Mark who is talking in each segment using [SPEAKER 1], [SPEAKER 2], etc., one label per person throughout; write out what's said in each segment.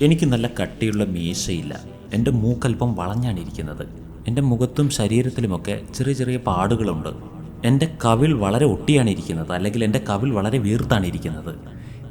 [SPEAKER 1] എനിക്ക് നല്ല കട്ടിയുള്ള മീശയില്ല. എന്റെ മൂക്കൽപ്പം വളഞ്ഞാണ് ഇരിക്കുന്നത്. എന്റെ മുഖത്തും ശരീരത്തിലുമൊക്കെ ചെറിയ ചെറിയ പാടുകളുണ്ട്. എന്റെ കവിൾ വളരെ ഒട്ടിയാണ് ഇരിക്കുന്നത് അല്ലെങ്കിൽ എന്റെ കവിൾ വളരെ വീർത്താണ് ഇരിക്കുന്നത്.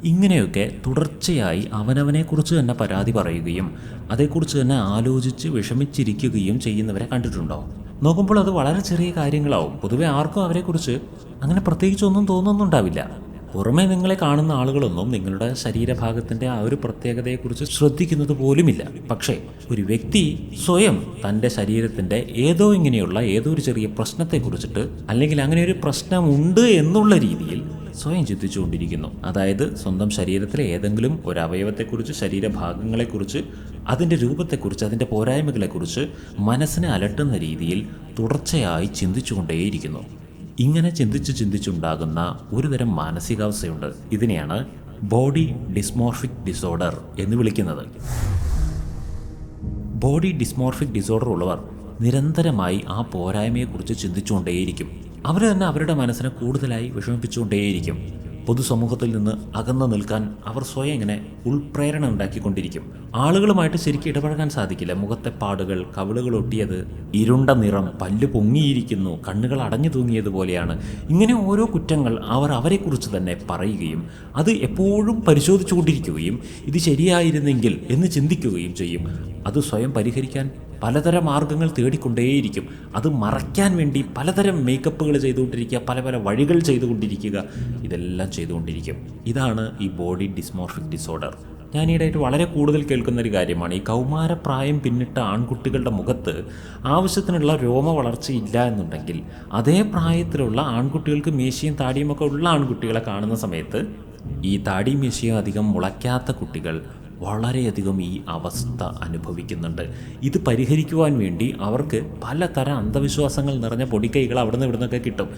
[SPEAKER 1] ഇങ്ങനെയൊക്കെ തുടർച്ചയായി അവനവനെക്കുറിച്ച് തന്നെ പരാതി പറയുകയും അതേക്കുറിച്ച് തന്നെ ആലോചിച്ച് വിഷമിച്ചിരിക്കുകയും ചെയ്യുന്നവരെ കണ്ടിട്ടുണ്ടോ? നോക്കുമ്പോൾ അത് വളരെ ചെറിയ കാര്യങ്ങളാവും. പൊതുവെ ആർക്കും അവരെക്കുറിച്ച് അങ്ങനെ പ്രത്യേകിച്ചൊന്നും തോന്നുന്നുണ്ടാവില്ല. പുറമേ നിങ്ങളെ കാണുന്ന ആളുകളൊന്നും നിങ്ങളുടെ ശരീരഭാഗത്തിന്റെ ആ ഒരു പ്രത്യേകതയെക്കുറിച്ച് ശ്രദ്ധിക്കുന്നത് പോലുമില്ല. പക്ഷേ ഒരു വ്യക്തി സ്വയം തന്റെ ശരീരത്തിന്റെ ഏതോ ഇങ്ങനെയുള്ള ഏതോ ഒരു ചെറിയ പ്രശ്നത്തെക്കുറിച്ചിട്ട് അല്ലെങ്കിൽ അങ്ങനെ ഒരു പ്രശ്നമുണ്ട് എന്നുള്ള രീതിയിൽ സ്വയം ചിന്തിച്ചുകൊണ്ടിരിക്കുന്നു. അതായത് സ്വന്തം ശരീരത്തിലെ ഏതെങ്കിലും ഒരു അവയവത്തെക്കുറിച്ച് ശരീരഭാഗങ്ങളെക്കുറിച്ച് അതിന്റെ രൂപത്തെക്കുറിച്ച് അതിന്റെ പോരായ്മകളെക്കുറിച്ച് മനസ്സിനെ അലട്ടുന്ന രീതിയിൽ തുടർച്ചയായി ചിന്തിച്ചുകൊണ്ടേയിരിക്കുന്നു. ഇങ്ങനെ ചിന്തിച്ച് ചിന്തിച്ചുണ്ടാകുന്ന ഒരുതരം മാനസികാവസ്ഥയുണ്ട്. ഇതിനെയാണ് ബോഡി ഡിസ്മോർഫിക് ഡിസോർഡർ എന്ന് വിളിക്കുന്നത്. ബോഡി ഡിസ്മോർഫിക് ഡിസോർഡർ ഉള്ളവർ നിരന്തരമായി ആ പോരായ്മയെക്കുറിച്ച് ചിന്തിച്ചുകൊണ്ടേയിരിക്കും. അവർ തന്നെ അവരുടെ മനസ്സിനെ കൂടുതലായി വിഷമിപ്പിച്ചുകൊണ്ടേയിരിക്കും. പൊതുസമൂഹത്തിൽ നിന്ന് അകന്നു നിൽക്കാൻ അവർ സ്വയം ഇങ്ങനെ ഉൾപ്രേരണ ഉണ്ടാക്കിക്കൊണ്ടിരിക്കും. ആളുകളുമായിട്ട് ശരിക്കും ഇടപഴകാൻ സാധിക്കില്ല. മുഖത്തെ പാടുകൾ കവിളുകൾ ഒട്ടിയത് ഇരുണ്ട നിറം പല്ല് പൊങ്ങിയിരിക്കുന്നു കണ്ണുകൾ അടഞ്ഞു തൂങ്ങിയതുപോലെയാണ് ഇങ്ങനെ ഓരോ കുറ്റങ്ങൾ അവർ അവരെക്കുറിച്ച് തന്നെ പറയുകയും അത് എപ്പോഴും പരിശോധിച്ചുകൊണ്ടിരിക്കുകയും ഇത് ശരിയായിരുന്നെങ്കിൽ എന്ന് ചിന്തിക്കുകയും ചെയ്യും. അത് സ്വയം പരിഹരിക്കാൻ പലതരം മാർഗങ്ങൾ തേടിക്കൊണ്ടേയിരിക്കും. അത് മറയ്ക്കാൻ വേണ്ടി പലതരം മേക്കപ്പുകൾ ചെയ്തുകൊണ്ടിരിക്കുക പല പല വഴികൾ ചെയ്തുകൊണ്ടിരിക്കുക ഇതെല്ലാം ചെയ്തുകൊണ്ടിരിക്കും. ഇതാണ് ഈ ബോഡി ഡിസ്മോർഫിക് ഡിസോർഡർ ഞാൻ ഈയിടെയായിട്ട് വളരെ കൂടുതൽ കേൾക്കുന്ന ഒരു കാര്യമാണ്. ഈ കൗമാരപ്രായം പിന്നിട്ട ആൺകുട്ടികളുടെ മുഖത്ത് ആവശ്യത്തിനുള്ള രോമ വളർച്ചയില്ല എന്നുണ്ടെങ്കിൽ അതേ പ്രായത്തിലുള്ള ആൺകുട്ടികൾക്ക് മേശയും താടിയുമൊക്കെ ഉള്ള ആൺകുട്ടികളെ കാണുന്ന സമയത്ത് ഈ താടിയും മീശയും അധികം മുളയ്ക്കാത്ത കുട്ടികൾ വളരെയധികം ഈ അവസ്ഥ അനുഭവിക്കുന്നുണ്ട്. ഇത് പരിഹരിക്കുവാൻ വേണ്ടി അവർക്ക് പലതരം അന്ധവിശ്വാസങ്ങൾ നിറഞ്ഞ പൊടിക്കൈകൾ അവിടെ നിന്ന് ഇവിടുന്നൊക്കെ കിട്ടും.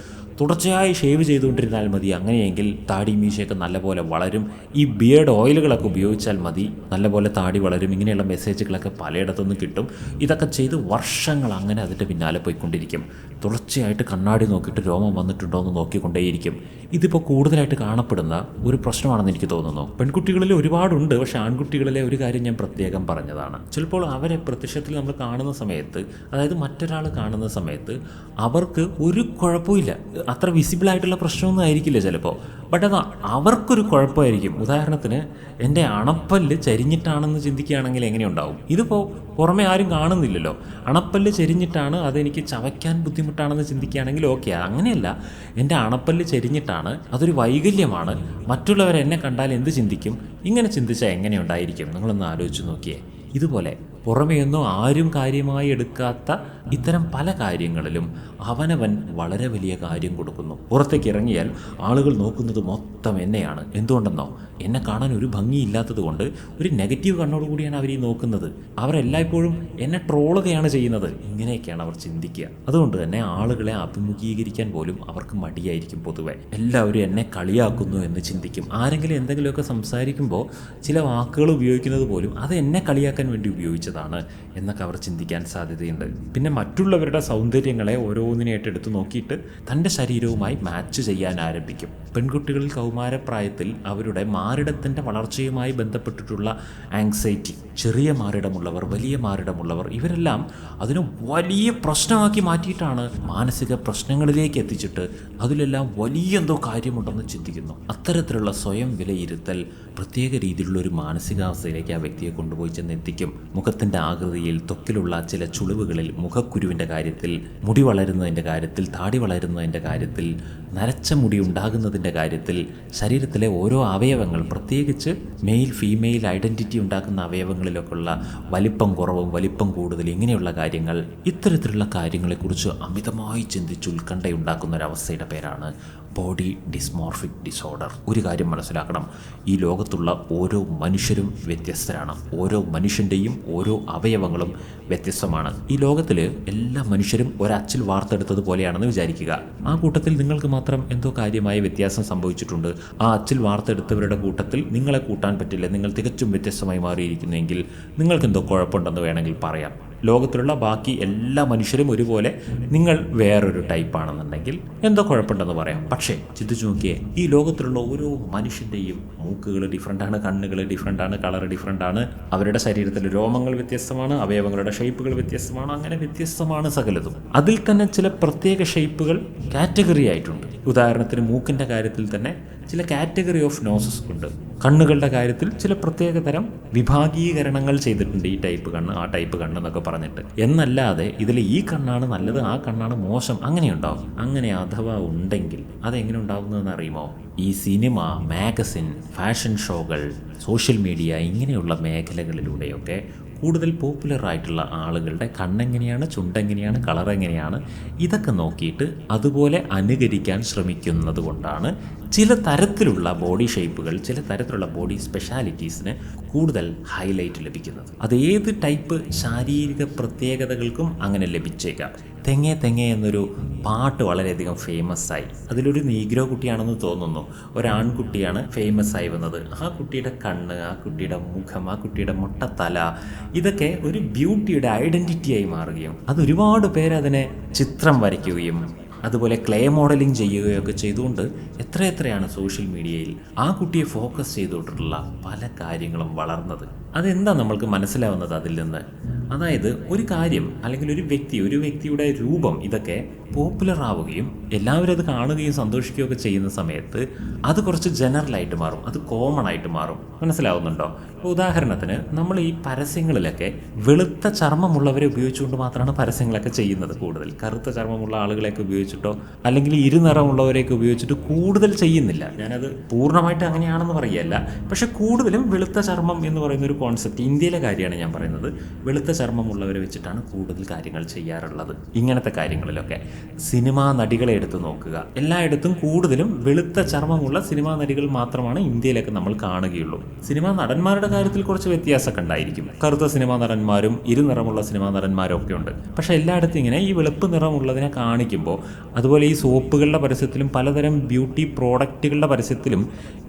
[SPEAKER 1] തുടർച്ചയായി ഷേവ് ചെയ്തുകൊണ്ടിരുന്നാൽ മതി. അങ്ങനെയെങ്കിൽ താടി മീശയൊക്കെ നല്ലപോലെ വളരും. ഈ ബിയർഡ് ഓയിലുകളൊക്കെ ഉപയോഗിച്ചാൽ മതി. നല്ലപോലെ താടി വളരും. ഇങ്ങനെയുള്ള മെസ്സേജുകളൊക്കെ പലയിടത്തുനിന്ന് കിട്ടും. ഇതൊക്കെ ചെയ്ത് വർഷങ്ങൾ അങ്ങനെ അതിന്റെ പിന്നാലെ പോയിക്കൊണ്ടിരിക്കും. തുടർച്ചയായിട്ട് കണ്ണാടി നോക്കിയിട്ട് രോമം വന്നിട്ടുണ്ടോ എന്ന് നോക്കിക്കൊണ്ടേയിരിക്കും. ഇതിപ്പോൾ കൂടുതലായിട്ട് കാണപ്പെടുന്ന ഒരു പ്രശ്നമാണെന്ന് എനിക്ക് തോന്നുന്നു. പെൺകുട്ടികളിൽ ഒരുപാടുണ്ട്. പക്ഷേ ആൺകുട്ടികളിലെ ഒരു കാര്യം ഞാൻ പ്രത്യേകം പറഞ്ഞതാണ്. ചിലപ്പോൾ അവരെ പ്രത്യക്ഷത്തിൽ നമ്മൾ കാണുന്ന സമയത്ത് അതായത് മറ്റൊരാൾ കാണുന്ന സമയത്ത് അവർക്ക് ഒരു കുഴപ്പമില്ല. അത്ര വിസിബിളായിട്ടുള്ള പ്രശ്നമൊന്നും ആയിരിക്കില്ല ചിലപ്പോൾ. ബട്ട് അതാ അവർക്കൊരു കുഴപ്പമായിരിക്കും. ഉദാഹരണത്തിന് എന്റെ അണപ്പല്ല് ചരിഞ്ഞിട്ടാണെന്ന് ചിന്തിക്കുകയാണെങ്കിൽ എങ്ങനെയുണ്ടാവും ഇതിപ്പോൾ പുറമെ ആരും കാണുന്നില്ലല്ലോ. അണപ്പല്ല് ചരിഞ്ഞിട്ടാണ് അതെനിക്ക് ചവയ്ക്കാൻ ബുദ്ധിമുട്ടാണെന്ന് ചിന്തിക്കുകയാണെങ്കിൽ ഓക്കെ. അങ്ങനെയല്ല. എന്റെ അണപ്പല്ല് ചരിഞ്ഞിട്ടാണ് അതൊരു വൈകല്യമാണ്. മറ്റുള്ളവർ എന്നെ കണ്ടാൽ എന്ത് ചിന്തിക്കും? ഇങ്ങനെ ചിന്തിച്ചാൽ എങ്ങനെയുണ്ടായിരിക്കും നിങ്ങളൊന്ന് ആലോചിച്ച് നോക്കിയേ. ഇതുപോലെ പുറമെയൊന്നും ആരും കാര്യമായി എടുക്കാത്ത ഇത്തരം പല കാര്യങ്ങളിലും അവനവൻ വളരെ വലിയ കാര്യം കൊടുക്കുന്നു. പുറത്തേക്ക് ഇറങ്ങിയാൽ ആളുകൾ നോക്കുന്നത് മൊത്തം എന്നെയാണ്. എന്തുകൊണ്ടെന്നോ? എന്നെ കാണാൻ ഒരു ഭംഗിയില്ലാത്തത് കൊണ്ട് ഒരു നെഗറ്റീവ് കണ്ണോട് കൂടിയാണ് അവർ ഈ നോക്കുന്നത്. അവരെല്ലായ്പ്പോഴും എന്നെ ട്രോളുകയാണ് ചെയ്യുന്നത്. ഇങ്ങനെയൊക്കെയാണ് അവർ ചിന്തിക്കുക. അതുകൊണ്ട് തന്നെ ആളുകളെ അഭിമുഖീകരിക്കാൻ പോലും അവർക്ക് മടിയായിരിക്കും പൊതുവെ. എല്ലാവരും എന്നെ കളിയാക്കുന്നു എന്ന് ചിന്തിക്കും. ആരെങ്കിലും എന്തെങ്കിലുമൊക്കെ സംസാരിക്കുമ്പോൾ ചില വാക്കുകൾ ഉപയോഗിക്കുന്നത് പോലും അത് എന്നെ കളിയാക്കാൻ വേണ്ടി ഉപയോഗിച്ചതാണ് എന്നൊക്കെ അവർ ചിന്തിക്കാൻ സാധ്യതയുണ്ട്. പിന്നെ മറ്റുള്ളവരുടെ സൗന്ദര്യങ്ങളെ ഓരോന്നിനായിട്ട് എടുത്തു നോക്കിയിട്ട് തന്റെ ശരീരവുമായി മാച്ച് ചെയ്യാൻ ആരംഭിക്കും. പെൺകുട്ടികളിൽ കൗമാരപ്രായത്തിൽ അവരുടെ മാറിടത്തിന്റെ വളർച്ചയുമായി ബന്ധപ്പെട്ടിട്ടുള്ള ആങ്സൈറ്റി ചെറിയ മാറിടമുള്ളവർ വലിയ മാറിടമുള്ളവർ ഇവരെല്ലാം അതിനെ വലിയ പ്രശ്നമാക്കി മാറ്റിയിട്ടാണ് മാനസിക പ്രശ്നങ്ങളിലേക്ക് എത്തിച്ചിട്ട് അതിലെല്ലാം വലിയ എന്തോ കാര്യമുണ്ടെന്ന് ചിന്തിക്കുന്നു. അത്തരത്തിലുള്ള സ്വയം വിലയിരുത്തൽ പ്രത്യേക രീതിയിലുള്ള ഒരു മാനസികാവസ്ഥയിലേക്ക് ആ വ്യക്തിയെ കൊണ്ടുപോയി ചെന്ന് എത്തിക്കും മുഖത്തിന്റെ ആകൃതിയിൽ ത്വക്കിലുള്ള ചില ചുളിവുകളിൽ മുഖക്കുരുവിന്റെ കാര്യത്തിൽ മുടി വളരുന്നതിന്റെ കാര്യത്തിൽ താടി വളരുന്നതിന്റെ കാര്യത്തിൽ നരച്ച മുടി ഉണ്ടാകുന്നതിന്റെ കാര്യത്തിൽ ശരീരത്തിലെ ഓരോ അവയവങ്ങൾ പ്രത്യേകിച്ച് മെയിൽ ഫീമെയിൽ ഐഡന്റിറ്റി ഉണ്ടാക്കുന്ന അവയവങ്ങളിലൊക്കെയുള്ള വലിപ്പം കുറവും വലിപ്പം കൂടുതൽ ഇങ്ങനെയുള്ള കാര്യങ്ങൾ ഇത്തരത്തിലുള്ള കാര്യങ്ങളെക്കുറിച്ച് അമിതമായി ചിന്തിച്ച് ഉത്കണ്ഠയുണ്ടാക്കുന്ന ഒരവസ്ഥയുടെ പേരാണ് ബോഡി ഡിസ്മോർഫിക് ഡിസോർഡർ. ഒരു കാര്യം മനസ്സിലാക്കണം. ഈ ലോകത്തുള്ള ഓരോ മനുഷ്യരും വ്യത്യസ്തരാണ്. ഓരോ മനുഷ്യന്റെയും ഓരോ അവയവങ്ങളും വ്യത്യസ്തമാണ്. ഈ ലോകത്തിൽ എല്ലാ മനുഷ്യരും ഒരച്ചിൽ വാർത്തെടുത്തത് പോലെയാണെന്ന് വിചാരിക്കുക. ആ കൂട്ടത്തിൽ നിങ്ങൾക്ക് മാത്രം എന്തോ കാര്യമായ വ്യത്യാസം സംഭവിച്ചിട്ടുണ്ട്. ആ അച്ചിൽ വാർത്തെടുത്തവരുടെ കൂട്ടത്തിൽ നിങ്ങളെ കൂട്ടാൻ പറ്റില്ല. നിങ്ങൾ തികച്ചും വ്യത്യസ്തമായി മാറിയിരിക്കുന്നുവെങ്കിൽ നിങ്ങൾക്ക് എന്തോ കുഴപ്പമുണ്ടെന്ന് വേണമെങ്കിൽ പറയാം. ലോകത്തിലുള്ള ബാക്കി എല്ലാ മനുഷ്യരും ഒരുപോലെ നിങ്ങൾ വേറൊരു ടൈപ്പാണെന്നുണ്ടെങ്കിൽ എന്തോ കുഴപ്പമുണ്ടെന്ന് പറയാം. പക്ഷേ ചിന്തിച്ചു നോക്കിയേ ഈ ലോകത്തിലുള്ള ഓരോ മനുഷ്യന്റെയും മൂക്കുകൾ ഡിഫറെന്റാണ് കണ്ണുകൾ ഡിഫറെന്റാണ് കളർ ഡിഫറെന്റാണ് അവരുടെ ശരീരത്തിലെ രോമങ്ങൾ വ്യത്യസ്തമാണ് അവയവങ്ങളുടെ ഷേപ്പുകൾ വ്യത്യസ്തമാണ് അങ്ങനെ വ്യത്യസ്തമാണ് സകലതും. അതിൽ തന്നെ ചില പ്രത്യേക ഷേപ്പുകൾ കാറ്റഗറി ആയിട്ടുണ്ട്. ഉദാഹരണത്തിന് മൂക്കിന്റെ കാര്യത്തിൽ തന്നെ ചില കാറ്റഗറി ഓഫ് നോസസ് ഉണ്ട്. കണ്ണുകളുടെ കാര്യത്തിൽ ചില പ്രത്യേക തരം വിഭാഗീകരണങ്ങൾ ചെയ്തിട്ടുണ്ട് ഈ ടൈപ്പ് കണ്ണ് ആ ടൈപ്പ് കണ്ണ് എന്നൊക്കെ പറഞ്ഞിട്ട്. എന്നല്ലാതെ ഇതിൽ ഈ കണ്ണാണ് നല്ലത് ആ കണ്ണാണ് മോശം അങ്ങനെ അങ്ങനെയുണ്ടാവും അങ്ങനെ അഥവാ ഉണ്ടെങ്കിൽ അതെങ്ങനെ ഉണ്ടാവുന്നതെന്ന് അറിയുമോ? ഈ സിനിമ മാഗസിൻ ഫാഷൻ ഷോകൾ സോഷ്യൽ മീഡിയ ഇങ്ങനെയുള്ള മേഖലകളിലൂടെയൊക്കെ കൂടുതൽ പോപ്പുലർ ആയിട്ടുള്ള ആളുകളുടെ കണ്ണെങ്ങനെയാണ് ചുണ്ടെങ്ങനെയാണ് കളർ എങ്ങനെയാണ് ഇതൊക്കെ നോക്കിയിട്ട് അതുപോലെ അനുകരിക്കാൻ ശ്രമിക്കുന്നത് കൊണ്ടാണ് ചില തരത്തിലുള്ള ബോഡി ഷേപ്പുകൾ ചില തരത്തിലുള്ള ബോഡി സ്പെഷ്യാലിറ്റീസിന് കൂടുതൽ ഹൈലൈറ്റ് ലഭിക്കുന്നത്. അത് ഏത് ടൈപ്പ് ശാരീരിക പ്രത്യേകതകൾക്കും അങ്ങനെ ലഭിച്ചേക്കാം. തെങ്ങേ തെങ്ങേ എന്നൊരു പാട്ട് വളരെയധികം ഫേമസ് ആയി. അതിലൊരു നീഗ്രോ കുട്ടിയാണെന്ന് തോന്നുന്നു. ഒരാൺകുട്ടിയാണ് ഫേമസ് ആയി വന്നത്. ആ കുട്ടിയുടെ കണ്ണ് ആ കുട്ടിയുടെ മുഖം ആ കുട്ടിയുടെ മുട്ടത്തല ഇതൊക്കെ ഒരു ബ്യൂട്ടിയുടെ ഐഡന്റിറ്റിയായി മാറുകയും അതൊരുപാട് പേര് അതിനെ ചിത്രം വരയ്ക്കുകയും അതുപോലെ ക്ലേ മോഡലിംഗ് ചെയ്യുകയൊക്കെ ചെയ്തുകൊണ്ട് എത്ര എത്രയാണ് സോഷ്യൽ മീഡിയയിൽ ആ കുട്ടിയെ ഫോക്കസ് ചെയ്തുകൊണ്ടുള്ള പല കാര്യങ്ങളും വളർന്നത്. അതെന്താ നമ്മൾക്ക് മനസ്സിലാവുന്നത് അതിൽ നിന്ന്? അതായത് ഒരു കാര്യം അല്ലെങ്കിൽ ഒരു വ്യക്തി ഒരു വ്യക്തിയുടെ രൂപം ഇതൊക്കെ പോപ്പുലർ ആവുകയും എല്ലാവരും അത് കാണുകയും സന്തോഷിക്കുകയും ഒക്കെ ചെയ്യുന്ന സമയത്ത് അത് കുറച്ച് ജനറലായിട്ട് മാറും അത് കോമൺ ആയിട്ട് മാറും. മനസ്സിലാവുന്നുണ്ടോ? ഉദാഹരണത്തിന് നമ്മൾ ഈ പരസ്യങ്ങളിലൊക്കെ വെളുത്ത ചർമ്മമുള്ളവരെ ഉപയോഗിച്ചുകൊണ്ട് മാത്രമാണ് പരസ്യങ്ങളൊക്കെ ചെയ്യുന്നത് കൂടുതൽ. കറുത്ത ചർമ്മമുള്ള ആളുകളെയൊക്കെ ഉപയോഗിച്ചിട്ടോ അല്ലെങ്കിൽ ഇരുനിറമുള്ളവരെയൊക്കെ ഉപയോഗിച്ചിട്ട് കൂടുതൽ ചെയ്യുന്നില്ല. ഞാനത് പൂർണമായിട്ട് അങ്ങനെയാണെന്ന് പറയുകയല്ല. പക്ഷെ കൂടുതലും വെളുത്ത ചർമ്മം എന്ന് പറയുന്ന ഒരു കോൺസെപ്റ്റ് ഇന്ത്യയിലെ കാര്യമാണ് ഞാൻ പറയുന്നത്. വെളുത്ത ചർമ്മമുള്ളവരെ വെച്ചിട്ടാണ് കൂടുതൽ കാര്യങ്ങൾ ചെയ്യാറുള്ളത്. ഇങ്ങനത്തെ കാര്യങ്ങളിലൊക്കെ സിനിമാ നടികളെ എടുത്ത് നോക്കുക. എല്ലായിടത്തും കൂടുതലും വെളുത്ത ചർമ്മമുള്ള സിനിമാ നടികൾ മാത്രമാണ് ഇന്ത്യയിലൊക്കെ നമ്മൾ കാണുകയുള്ളൂ. സിനിമാ നടന്മാരുടെ കാര്യത്തിൽ കുറച്ച് വ്യത്യാസമൊക്കെ ഉണ്ടായിരിക്കും. കറുത്ത സിനിമാ നടന്മാരും ഇരുനിറമുള്ള സിനിമാ നടന്മാരും ഒക്കെ ഉണ്ട്. പക്ഷെ എല്ലായിടത്തും ഇങ്ങനെ ഈ വെളുപ്പ് നിറമുള്ളതിനെ കാണിക്കുമ്പോൾ അതുപോലെ ഈ സോപ്പുകളുടെ പരസ്യത്തിലും പലതരം ബ്യൂട്ടി പ്രോഡക്റ്റുകളുടെ പരസ്യത്തിലും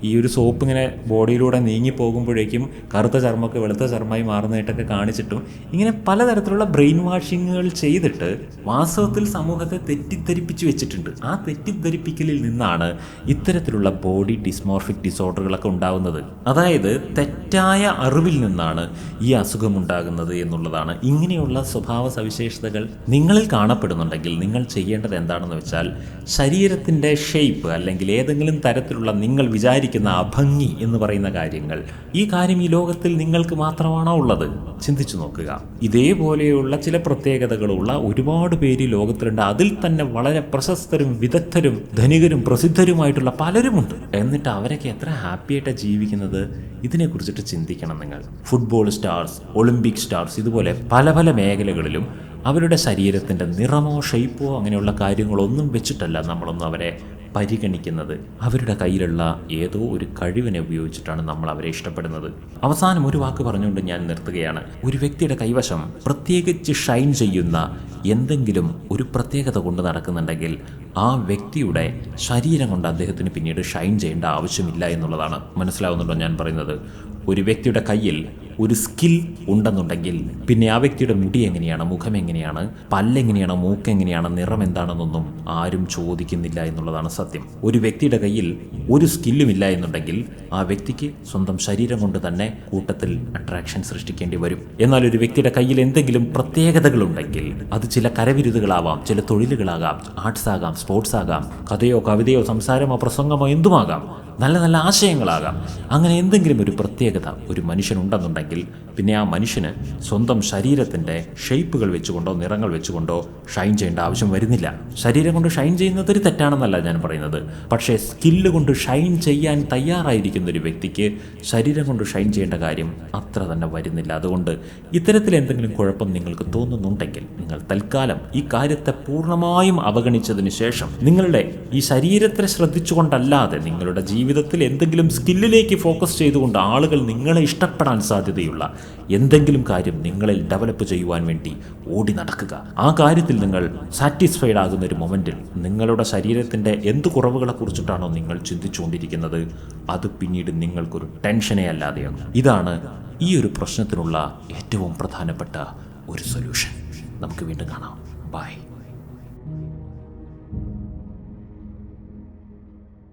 [SPEAKER 1] ഈ ഒരു സോപ്പ് ഇങ്ങനെ ബോഡിയിലൂടെ നീങ്ങി പോകുമ്പോഴേക്കും കറുത്ത ചർമ്മമൊക്കെ വെളുത്ത ചർമ്മമായി മാറുന്നതായിട്ടൊക്കെ കാണിച്ചിട്ടും ഇങ്ങനെ പലതരത്തിലുള്ള ബ്രെയിൻ വാഷിങ്ങുകൾ ചെയ്തിട്ട് വാസ്തവത്തിൽ സമൂഹത്തെ തെറ്റിദ്ധരിപ്പിച്ചു വെച്ചിട്ടുണ്ട്. ആ തെറ്റിദ്ധരിപ്പിക്കലിൽ നിന്നാണ് ഇത്തരത്തിലുള്ള ബോഡി ഡിസ്മോർഫിക് ഡിസോർഡറുകളൊക്കെ ഉണ്ടാകുന്നത് അതായത് തെറ്റായ അറിവിൽ നിന്നാണ് ഈ അസുഖം ഉണ്ടാകുന്നത് എന്നുള്ളതാണ്. ഇങ്ങനെയുള്ള സ്വഭാവ സവിശേഷതകൾ നിങ്ങളിൽ കാണപ്പെടുന്നുണ്ടെങ്കിൽ നിങ്ങൾ ചെയ്യേണ്ടത് എന്താണെന്ന് വെച്ചാൽ ശരീരത്തിന്റെ ഷേപ്പ് അല്ലെങ്കിൽ ഏതെങ്കിലും തരത്തിലുള്ള നിങ്ങൾ വിചാരിക്കുന്ന അഭംഗി എന്ന് പറയുന്ന കാര്യങ്ങൾ. ഈ കാര്യം ഈ ലോകത്തിൽ നിങ്ങൾക്ക് മാത്രമാണോ ഉള്ളത്? ചിന്തിച്ചു നോക്കുക. ഇതേപോലെയുള്ള ചില പ്രത്യേകതകളുള്ള ഒരുപാട് പേര് ലോകത്തിലുണ്ട്. അതിൽ തന്നെ വളരെ പ്രശസ്തരും വിദഗ്ധരും ധനികരും പ്രസിദ്ധരുമായിട്ടുള്ള പലരുമുണ്ട്. എന്നിട്ട് അവരൊക്കെ എത്ര ഹാപ്പി ആയിട്ടാണ് ജീവിക്കുന്നത്? ഇതിനെക്കുറിച്ചിട്ട് ചിന്തിക്കണം നിങ്ങൾ. ഫുട്ബോൾ സ്റ്റാർസ് ഒളിമ്പിക് സ്റ്റാർസ് ഇതുപോലെ പല പല മേഖലകളിലും അവരുടെ ശരീരത്തിന്റെ നിറമോ ഷെയ്പ്പോ അങ്ങനെയുള്ള കാര്യങ്ങളൊന്നും വെച്ചിട്ടല്ല നമ്മളൊന്നും അവരെ പരിഗണിക്കുന്നത് അവരുടെ കയ്യിലുള്ള ഏതോ ഒരു കഴിവിനെ ഉപയോഗിച്ചിട്ടാണ് നമ്മൾ അവരെ ഇഷ്ടപ്പെടുന്നത്. അവസാനം ഒരു വാക്ക് പറഞ്ഞുകൊണ്ട് ഞാൻ നിർത്തുകയാണ്. ഒരു വ്യക്തിയുടെ കൈവശം പ്രത്യേകിച്ച് ഷൈൻ ചെയ്യുന്ന എന്തെങ്കിലും ഒരു പ്രത്യേകത കൊണ്ട് നടക്കുന്നുണ്ടെങ്കിൽ ആ വ്യക്തിയുടെ ശരീരം കൊണ്ട് അദ്ദേഹത്തിന് പിന്നീട് ഷൈൻ ചെയ്യേണ്ട ആവശ്യമില്ല എന്നുള്ളതാണ് മനസ്സിലാവുന്നുണ്ടോ ഞാൻ പറയുന്നത്? ഒരു വ്യക്തിയുടെ കയ്യിൽ ഒരു സ്കിൽ ഉണ്ടെന്നുണ്ടെങ്കിൽ പിന്നെ ആ വ്യക്തിയുടെ മുടി എങ്ങനെയാണ് മുഖം എങ്ങനെയാണ് പല്ലെങ്ങനെയാണ് മൂക്ക് എങ്ങനെയാണ് നിറം എന്താണെന്നൊന്നും ആരും ചോദിക്കുന്നില്ല എന്നുള്ളതാണ് സത്യം. ഒരു വ്യക്തിയുടെ കയ്യിൽ ഒരു സ്കില്ലും ഇല്ല എന്നുണ്ടെങ്കിൽ ആ വ്യക്തിക്ക് സ്വന്തം ശരീരം കൊണ്ട് തന്നെ കൂട്ടത്തിൽ അട്രാക്ഷൻ സൃഷ്ടിക്കേണ്ടി വരും. എന്നാൽ ഒരു വ്യക്തിയുടെ കയ്യിൽ എന്തെങ്കിലും പ്രത്യേകതകളുണ്ടെങ്കിൽ അത് ചില കരവിരുതുകളാവാം ചില തൊഴിലുകളാകാം ആർട്സ് ആകാം സ്പോർട്സ് ആകാം കഥയോ കവിതയോ സംസാരമോ പ്രസംഗമോ എന്തുമാകാം നല്ല നല്ല ആശയങ്ങളാകാം. അങ്ങനെ എന്തെങ്കിലും ഒരു പ്രത്യേകത ഒരു മനുഷ്യനുണ്ടെന്നുണ്ടെങ്കിൽ പിന്നെ ആ മനുഷ്യന് സ്വന്തം ശരീരത്തിന്റെ ഷേപ്പുകൾ വെച്ചുകൊണ്ടോ നിറങ്ങൾ വെച്ചുകൊണ്ടോ ഷൈൻ ചെയ്യേണ്ട ആവശ്യം വരുന്നില്ല. ശരീരം കൊണ്ട് ഷൈൻ ചെയ്യുന്നത് ഒരു തെറ്റാണെന്നല്ല ഞാൻ പറയുന്നത്. പക്ഷേ സ്കില്ല് കൊണ്ട് ഷൈൻ ചെയ്യാൻ തയ്യാറായിരിക്കുന്ന ഒരു വ്യക്തിക്ക് ശരീരം കൊണ്ട് ഷൈൻ ചെയ്യേണ്ട കാര്യം അത്ര തന്നെ വരുന്നില്ല. അതുകൊണ്ട് ഇത്തരത്തിൽ എന്തെങ്കിലും കുഴപ്പം നിങ്ങൾക്ക് തോന്നുന്നുണ്ടെങ്കിൽ നിങ്ങൾ തൽക്കാലം ഈ കാര്യത്തെ പൂർണമായും അവഗണിച്ചതിന് ശേഷം നിങ്ങളുടെ ഈ ശരീരത്തെ ശ്രദ്ധിച്ചുകൊണ്ടല്ലാതെ നിങ്ങളുടെ ജീവിതത്തിൽ എന്തെങ്കിലും സ്കില്ലിലേക്ക് ഫോക്കസ് ചെയ്തുകൊണ്ട് ആളുകൾ നിങ്ങളെ ഇഷ്ടപ്പെടാൻ സാധ്യതയുള്ള എന്തെങ്കിലും കാര്യം നിങ്ങളിൽ ഡെവലപ്പ് ചെയ്യുവാൻ വേണ്ടി ഓടി നടക്കുക. ആ കാര്യത്തിൽ നിങ്ങൾ സാറ്റിസ്ഫൈഡ് ആകുന്ന ഒരു മൊമെന്റിൽ നിങ്ങളുടെ ശരീരത്തിന്റെ എന്ത് കുറവുകളെ കുറിച്ചിട്ടാണോ നിങ്ങൾ ചിന്തിച്ചുകൊണ്ടിരിക്കുന്നത്? അത് പിന്നീട് നിങ്ങൾക്കൊരു ടെൻഷനെ അല്ലാതെയാകും. ഇതാണ് ഈ ഒരു പ്രശ്നത്തിനുള്ള ഏറ്റവും പ്രധാനപ്പെട്ട ഒരു സൊല്യൂഷൻ നമുക്ക് വീണ്ടും കാണാം. ബൈ